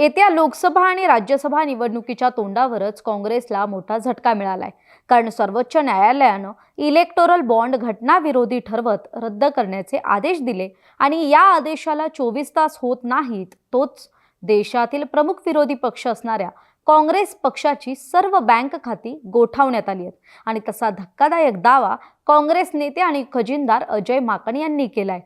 येत्या लोकसभा आणि राज्यसभा निवडणुकीच्या तोंडावरच काँग्रेसला मोठा झटका मिळालाय. कारण सर्वोच्च न्यायालयानं इलेक्टोरल बॉन्ड घटनाविरोधी ठरवत रद्द करण्याचे आदेश दिले आणि या आदेशाला चोवीस तास होत नाहीत तोच देशातील प्रमुख विरोधी पक्ष असणाऱ्या काँग्रेस पक्षाची सर्व बँक खाती गोठावण्यात आली आहेत. आणि तसा धक्कादायक दावा काँग्रेस नेते आणि खजिनदार अजय माकन यांनी केलाय.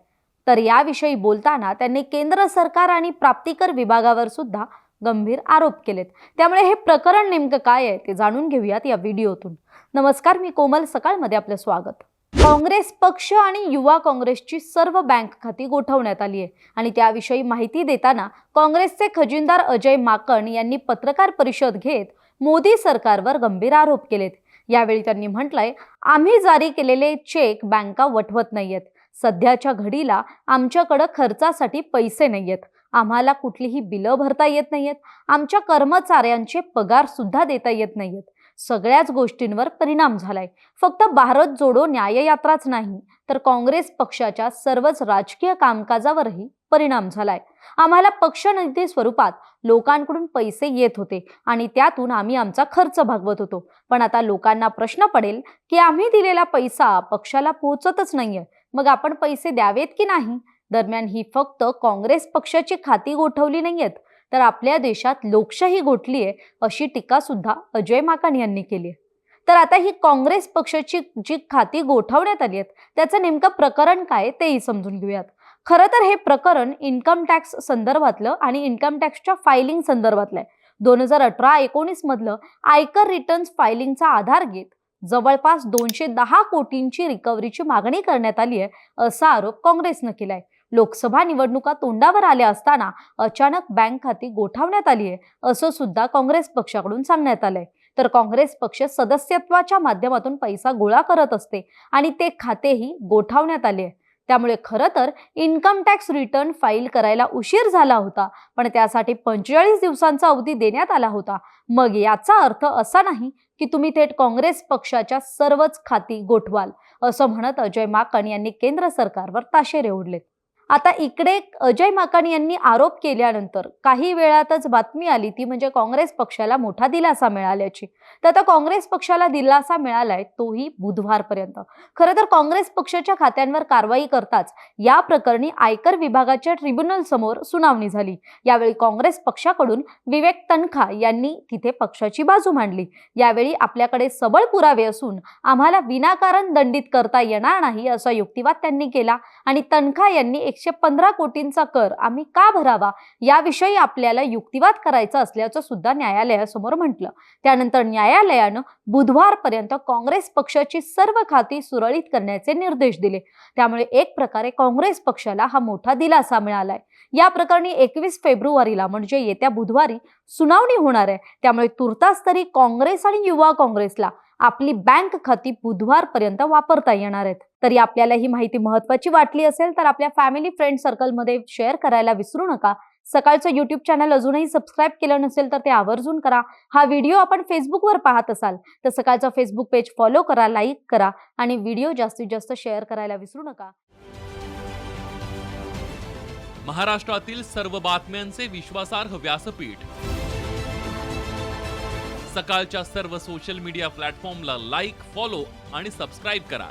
तर याविषयी बोलताना त्यांनी केंद्र सरकार आणि प्राप्तिकर विभागावर सुद्धा गंभीर आरोप केलेत. त्यामुळे हे प्रकरण नेमकं काय आहे ते जाणून घेऊयात या व्हिडिओतून. नमस्कार मी कोमल सकाळमध्ये आपलं स्वागत. काँग्रेस पक्ष आणि युवा काँग्रेसची सर्व बँक खाती गोठवण्यात आली आहे. आणि त्याविषयी माहिती देताना काँग्रेसचे खजिनदार अजय माकण यांनी पत्रकार परिषद घेत मोदी सरकारवर गंभीर आरोप केलेत. यावेळी त्यांनी म्हटलंय आम्ही जारी केलेले चेक बँका वठवत नाहीयेत. सध्याच्या घडीला आमच्याकडं खर्चासाठी पैसे नाहीयेत. आम्हाला कुठलीही बिलं भरता येत नाहीयेत. आमच्या कर्मचाऱ्यांचे पगार सुद्धा देता येत नाहीयेत. सगळ्याच गोष्टींवर परिणाम झालाय. फक्त भारत जोडो न्याययात्राच नाही तर काँग्रेस पक्षाच्या सर्वच राजकीय कामकाजावरही परिणाम झालाय. आम्हाला पक्षनिधी स्वरूपात लोकांकडून पैसे येत होते आणि त्यातून आम्ही आमचा खर्च भागवत होतो. पण आता लोकांना प्रश्न पडेल की आम्ही दिलेला पैसा पक्षाला पोहोचतच नाहीये. मग आपण पैसे द्यावेत की नाही? दरम्यान ही फक्त काँग्रेस पक्षाची खाती गोठवली नाहीयेत तर आपल्या देशात लोकशाही गोठली आहे अशी टीका सुद्धा अजय माकन यांनी केली आहे तर आता ही काँग्रेस पक्षाची जी खाती गोठवण्यात आली आहेत त्याचं नेमकं प्रकरण काय तेही समजून घेऊयात. खरं तर हे प्रकरण इन्कम टॅक्स संदर्भातलं आणि इन्कम टॅक्सच्या फायलिंग संदर्भातलं आहे. दोन हजार अठरा एकोणीस मधलं आयकर रिटर्न्स फायलिंगचा आधार घेत जवळपास दोनशे दहा कोटींची रिकव्हरीची मागणी करण्यात आली आहे असा आरोप काँग्रेसनं केलाय. लोकसभा निवडणुका तोंडावर आल्या असताना अचानक बँक खाती गोठावण्यात आली आहे असं सुद्धा काँग्रेस पक्षाकडून सांगण्यात आलंय. तर काँग्रेस पक्ष सदस्यत्वाच्या माध्यमातून पैसा गोळा करत असते आणि ते खातेही गोठावण्यात आले आहे. त्यामुळे खरं तर इन्कम टॅक्स रिटर्न फाईल करायला उशीर झाला होता पण त्यासाठी पंचेचाळीस दिवसांचा अवधी देण्यात आला होता. मग याचा अर्थ असा नाही की तुम्ही थेट काँग्रेस पक्षाच्या सर्वच खाती गोठवाल असं म्हणत अजय माकन यांनी केंद्र सरकारवर ताशेरे ओढलेत. आता इकडे अजय माकन यांनी आरोप केल्यानंतर काही वेळातच बातमी आली ती म्हणजे काँग्रेस पक्षाला मोठा दिलासा मिळाल्याची. तर आता काँग्रेस पक्षाला दिलासा मिळालाय तोही बुधवारपर्यंत. खरं तर काँग्रेस पक्षाच्या खात्यांवर कारवाई करताच या प्रकरणी आयकर विभागाच्या ट्रिब्युनल समोर सुनावणी झाली. यावेळी काँग्रेस पक्षाकडून विवेक तनखा यांनी तिथे पक्षाची बाजू मांडली. यावेळी आपल्याकडे सबळ पुरावे असून आम्हाला विनाकारण दंडित करता येणार नाही असा युक्तिवाद त्यांनी केला आणि तनखा यांनी एकशे पंधरा कोटींचा कर आम्ही का भरावा? याविषयी आपल्याला युक्तिवाद करायचा असल्याचं सुद्धा न्यायालयासमोर म्हटलं. त्यानंतर न्यायालयानं बुधवारपर्यंत काँग्रेस पक्षाची सर्व खाती सुरळीत करण्याचे निर्देश दिले. त्यामुळे एक प्रकारे काँग्रेस पक्षाला हा मोठा दिलासा मिळालाय. या प्रकरणी एकवीस फेब्रुवारीला म्हणजे येत्या बुधवारी सुनावणी होणार आहे. त्यामुळे तुर्तास तरी काँग्रेस आणि युवा काँग्रेसला आपली बँक खाती बुधवारपर्यंत वापरता येणार आहेत. तरी आपल्याला ही माहिती महत्वाची वाटली असेल तर आपल्या फॅमिली फ्रेंड सर्कलमध्ये शेअर करायला विसरू नका. सकाळचं युट्यूब चॅनल अजूनही सबस्क्राईब केलं नसेल तर ते आवर्जून करा. हा व्हिडिओ आपण फेसबुकवर पाहत असाल तर सकाळचं फेसबुक पेज फॉलो करा लाईक करा आणि व्हिडिओ जास्तीत जास्त शेअर करायला विसरू नका. महाराष्ट्रातील सर्व बातम्यांचे विश्वासार्ह व्यासपीठ. सकाळच्या सर्व सोशल मीडिया प्लॅटफॉर्मला लाईक फॉलो आणि सबस्क्राईब करा.